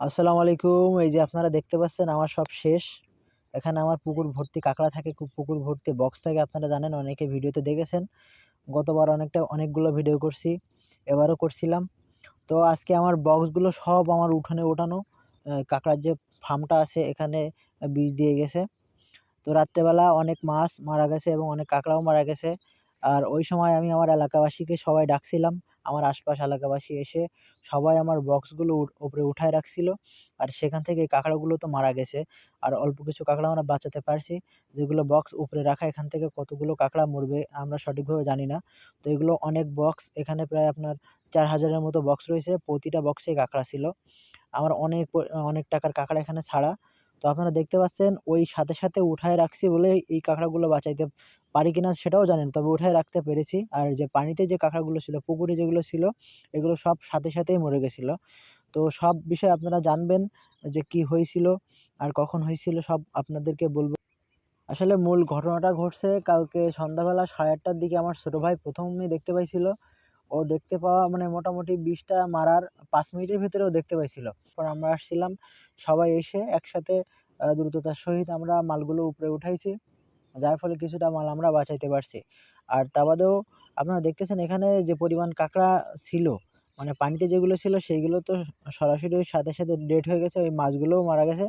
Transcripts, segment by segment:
আসসালামু আলাইকুম। এই যে আপনারা দেখতে পাচ্ছেন, আমার সব শেষ। এখানে আমার পুকুর ভর্তি কাঁকড়া থাকে পুকুর ভর্তি বক্স থাকে, আপনারা জানেন, অনেকে ভিডিওতে দেখেছেন। গতবার অনেকটা, অনেকগুলো ভিডিও করছি, এবারও করছিলাম। তো আজকে আমার বক্সগুলো সব আমার উঠানে ওঠানো কাঁকড়ার যে ফার্মটা আছে, এখানে বীজ দিয়ে গেছে। তো রাত্রেবেলা অনেক মাছ মারা গেছে এবং অনেক কাঁকড়াও মারা গেছে। আর ওই সময় আমি আমার এলাকাবাসীকে সবাই ডাকছিলাম আমার আশপাশ এলাকাবাসী এসে সবাই আমার বক্সগুলো উপরে উঠায় রাখছিল। আর সেখান থেকে কাঁকড়াগুলো তো মারা গেছে। আর অল্প কিছু কাঁকড়া আমরা বাঁচাতে পারছি। যেগুলো বক্স উপরে রাখা, এখান থেকে কতগুলো কাঁকড়া মরবে আমরা সঠিকভাবে জানি না। তো এগুলো অনেক বক্স এখানে প্রায় আপনার চার হাজারের মতো বক্স রয়েছে। প্রতিটা বক্সে কাঁকড়া ছিল। আমার অনেক অনেক টাকার কাঁকড়া এখানে ছাড়া। তো আপনারা দেখতে পাচ্ছেন, ওই সাথে সাথে উঠায় রাখছি বলে এই কাঁকড়াগুলো বাঁচাইতে পারি কিনা সেটাও জানেন। তবে উঠায় রাখতে পেরেছি। আর যে পানিতে যে কাঁকড়াগুলো ছিল, পুকুরে যেগুলো ছিল, এগুলো সব সাথে সাথেই মরে গেছিল। তো সব বিষয়ে আপনারা জানবেন যে কি হয়েছিল আর কখন হয়েছিল, সব আপনাদেরকে বলব। আসলে মূল ঘটনাটা ঘটছে কালকে সন্ধ্যাবেলা সাড়ে আটটার দিকে আমার ছোটো ভাই প্রথমে দেখতে পাইছিল। ও দেখতে পাওয়া মানে মোটামুটি বিষটা মারার পাঁচ মিনিটের ভিতরে ও দেখতে পাইছিল। পর আমরা আসছিলাম, সবাই এসে একসাথে দ্রুততার সহিত আমরা মালগুলো উপরে উঠাইছি, যার ফলে কিছুটা মাল আমরা বাঁচাইতে পারছি। আর তা বাদেও আপনারা দেখতেছেন এখানে যে পরিমাণ কাঁকড়া ছিল মানে পানিতে যেগুলো ছিল সেইগুলো তো সরাসরি ওই সাথে সাথে ডেট হয়ে গেছে, ওই মাছগুলোও মারা গেছে।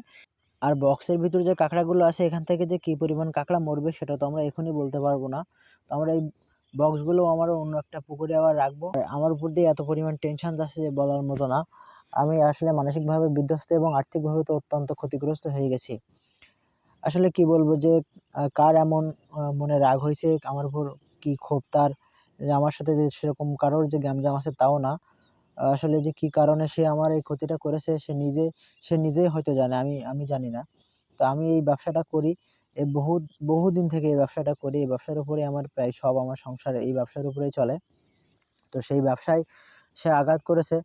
আর বক্সের ভিতরে যে কাঁকড়াগুলো আছে, এখান থেকে যে কী পরিমাণ কাঁকড়া মরবে সেটা তো আমরা এখনই বলতে পারব না। তো আমরা এই বক্সগুলো আমার অন্য একটা পুকুরে আবার রাখব। আমার উপর দিয়ে এত পরিমাণ টেনশন যাচ্ছে যে বলার মতো না। আমি আসলে মানসিকভাবে বিধ্বস্ত এবং আর্থিকভাবে তো অত্যন্ত ক্ষতিগ্রস্ত হয়ে গেছি। আসলে কি বলব যে কার এমন মনে রাগ হয়েছে, আমার উপর কি ক্ষোভ তার, যে আমার সাথে যে সেরকম কারোর যে গ্যাঞ্জাম আছে তাও না। আসলে যে কি কারণে সে আমার এই ক্ষতিটা করেছে, সে নিজে, সে নিজেই হয়তো জানে, আমি আমি জানি না। তো আমি এই ব্যবসাটা করি এই বহু বহুদিন থেকে এই ব্যবসাটা করি, এই ব্যবসার উপরে আমার প্রায় সব আমার সংসার এই ব্যবসার উপরেই চলে। তো সেই ব্যবসায় সে আঘাত করেছে।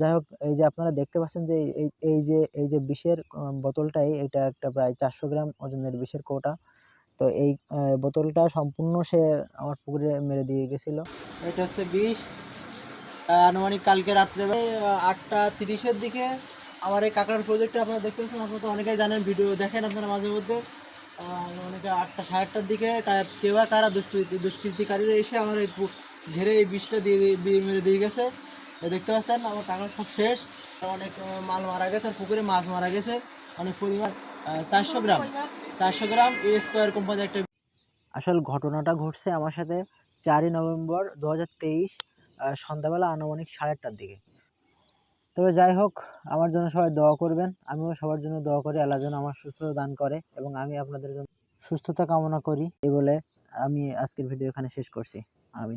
যাই হোক, এই যে আপনারা দেখতে পাচ্ছেন যে এই এই যে এই যে বিষের বোতলটাই, এটা একটা প্রায় চারশো গ্রাম ওজনের বিষের কৌটা। তো এই বোতলটা সম্পূর্ণ সে আমার পুকুরে মেরে দিয়ে গেছিল। এটা হচ্ছে বিষ। আনুমানিক কালকে রাত্রে আটটা তিরিশের দিকে। আমার এই কাঁকড়ার প্রজেক্টটা আপনারা দেখতে পাচ্ছেন, আপনারা তো অনেকেই জানেন, ভিডিও দেখেন আপনারা মাঝে মধ্যে। অনেকে আটটা, সাড়ে আটটার দিকে কেউ কারা দুষ্কৃতি দুষ্কৃতিকারীরা এসে আমার এই ঘেরে এই বিষটা দিয়ে মেরে দিয়ে গেছে। দেখতে পাচ্ছেন, আমার কাঁকড়া সব শেষ। অনেক মাল মারা গেছে পুকুরে মাছ মারা গেছে। অনেক পরিমাণ চারশো গ্রাম। চারশো গ্রাম এ স্কোয়ার কোম্পানির একটা আসল ঘটনাটা ঘটছে আমার সাথে চারই নভেম্বর দু হাজার তেইশ সন্ধ্যাবেলা আনুমানিক সাড়ে আটটার দিকে। তবে যাই হোক, আমার জন্য সবাই দোয়া করবেন। আমিও সবার জন্য দোয়া করি, আল্লাহ যেন আমার সুস্থতা দান করে এবং আমি আপনাদের জন্য সুস্থতা কামনা করি। এই বলে আমি আজকের ভিডিও এখানে শেষ করছি। আমি